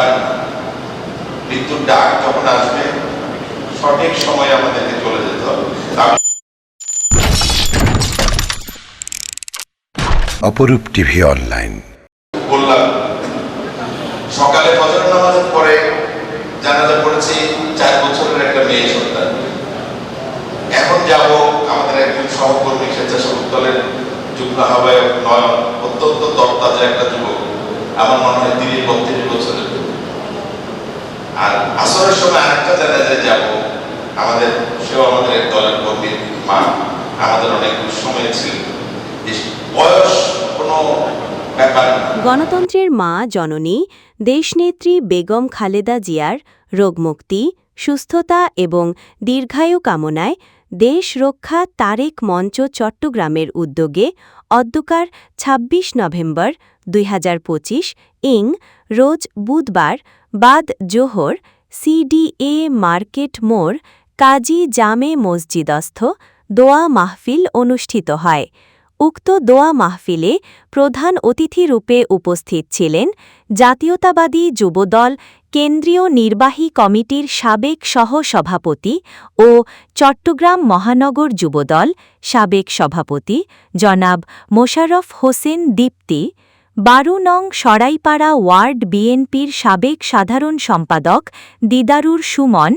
না। মৃত্যুর ডাক যখন আসবে সঠিক সময়ে আমাদেরকে চলে যেতে হবে অপরূপ টিভি অনলাইন বললাম সকালে ফজর নামাজের পরে জানাজা পড়েছি চার বছরের একটা মেয়ে সন্তান এখন যাব আমাদের একজন সহকর্মী স্বেচ্ছাসেবক দলের যুগ্ম আহ্বায়ক নয়ন অত্যন্ত তরতাজা একটা যুবক আমার মনে হয় তিরিশ। আর আসরের সময় আরেকটা জানাজায় যাব, আমাদের, সেও আমাদের এক দলের মা, আমাদের অনেক দুঃসময় ছিল। বয়স কোনো গণতন্ত্রের মা, জননী, দেশনেত্রী বেগম খালেদা জিয়ার রোগমুক্তি, সুস্থতা এবং দীর্ঘায়ু কামনায় দেশ রক্ষা তারেক মঞ্চ চট্টগ্রামের উদ্যোগে অদ্যকার ২৬ নভেম্বর দুই হাজার পঁচিশ, ইং, রোজ বুধবার বাদ জোহর, সিডিএ মার্কেট মোড়, কাজী জামে মসজিদস্থ দোয়া মাহফিল অনুষ্ঠিত হয়। উক্ত দোয়া মাহফিলে প্রধান অতিথি রূপে উপস্থিত ছিলেন জাতীয়তাবাদী যুবদল, কেন্দ্রীয় নির্বাহী কমিটির সাবেক সহ-সভাপতি ও চট্টগ্রাম মহানগর যুবদল সাবেক সভাপতি জনাব মোশাররফ হোসেন দীপ্তি বারো নং সরাইপাড়া ওয়ার্ড বিএনপির সাবেক সাধারণ সম্পাদক দিদারুর সুমন,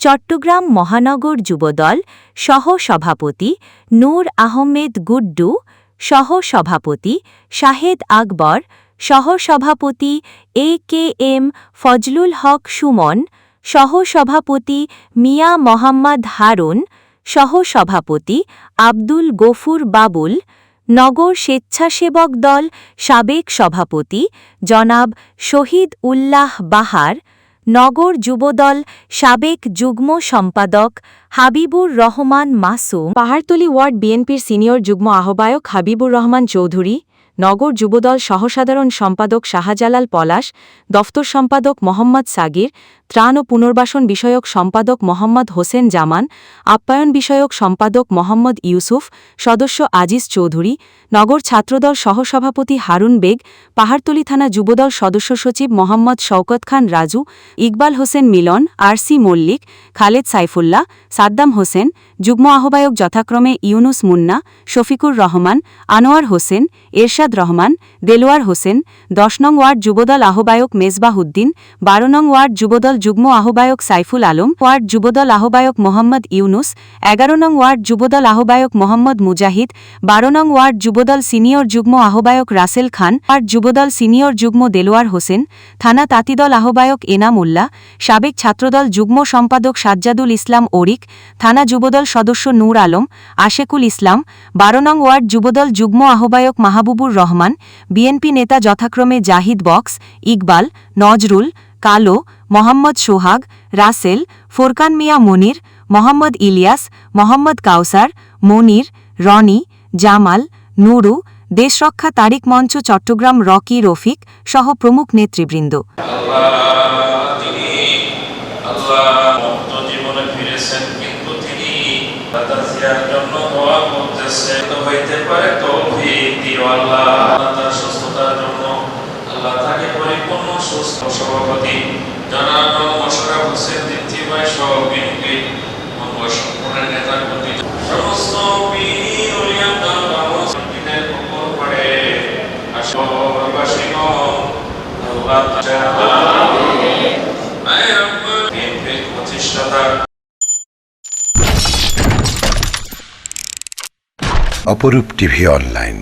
চট্টগ্রাম মহানগর যুবদল সহ-সভাপতি নূর আহমেদ গুড্ডু, সহ-সভাপতি শাহেদ আকবর, সহ-সভাপতি A K M Fazlul Haque Sumon, সহ-সভাপতি মিয়া মোহাম্মদ হারুন, সহ-সভাপতি আব্দুল গফুর বাবুল নগর স্বেচ্ছাসেবক দল সাবেক সভাপতি জনাব শহীদ উল্লাহ বাহার, নগর যুবদল সাবেক যুগ্ম সম্পাদক হাবিবুর রহমান মাসুম, পাহাড়তলি ওয়ার্ড বিএনপির সিনিয়র যুগ্ম আহ্বায়ক হাবিবুর রহমান চৌধুরী নগর যুবদল সহসাধারণ সম্পাদক শাহজালাল পলাশ, দফতর সম্পাদক মোহাম্মদ সাগির, ত্রাণ ও পুনর্বাসন বিষয়ক সম্পাদক মোহাম্মদ হোসেন জামান, আপ্যায়ন বিষয়ক সম্পাদক মোহাম্মদ ইউসুফ, সদস্য আজিজ চৌধুরী, নগর ছাত্রদল সহসভাপতি হারুন বেগ, পাহাড়তলী থানা যুবদল সদস্য সচিব মোহাম্মদ শওকত খান রাজু, ইকবাল হোসেন মিলন আরসি মল্লিক, খালেদ সাইফুল্লাহ, সাদ্দাম হোসেন যুগ্ম আহ্বায়ক যথাক্রমে ইউনুস মুন্না, শফিকুর রহমান, আনোয়ার হোসেন, এরশাদ রহমান, দেলোয়ার হোসেন, দশ নং ওয়ার্ড যুবদল আহ্বায়ক মেজবাহুদ্দিন বারো নং ওয়ার্ড যুবদল যুগ্ম আহ্বায়ক সাইফুল আলম, ওয়ার্ড যুবদল আহ্বায়ক মোহাম্মদ ইউনুস, এগারো নং ওয়ার্ড যুবদল আহ্বায়ক মোহাম্মদ মুজাহিদ, বারো নং ওয়ার্ড যুবদল সিনিয়র যুগ্ম আহ্বায়ক রাসেল খান, ওয়ার্ড যুবদল সিনিয়র যুগ্ম দেলোয়ার হোসেন, থানা তাঁতিদল আহ্বায়ক এনাম উল্লাহ, সাবেক ছাত্রদল যুগ্ম সম্পাদক সাজ্জাদুল ইসলাম ওরিক, থানা যুবদল সদস্য নূর আলম, আশেকুল ইসলাম, বারো নং ওয়ার্ড যুবদল যুগ্ম আহ্বায়ক মাহবুবুর রহমান, বিএনপি নেতা যথাক্রমে জাহিদ বক্স, ইকবাল, নজরুল, কালো, মোহাম্মদ সোহাগ, রাসেল, ফোরকান মিয়া মনির, মোহাম্মদ ইলিয়াস, মোহাম্মদ কাউসার, মনির, রনি, জামাল, নুরু, দেশরক্ষা তারিক মঞ্চ চট্টগ্রাম রকি রফিক সহ প্রমুখ নেতৃবৃন্দ। তার জন্য দোয়া করতেছেন তো হইতে পারে তৌফিক, দিও আল্লাহ। তার সুস্থতার জন্য আল্লাহ তাকে পরিপূর্ণ, সুস্থ সভাপতি। জনাব মোশাররফ হোসেন দীপ্তি ভাই সহ বিএনপি সম্পূর্ণের নেতার প্রতি সমস্ত পীর অপরূপ টিভি অনলাইন।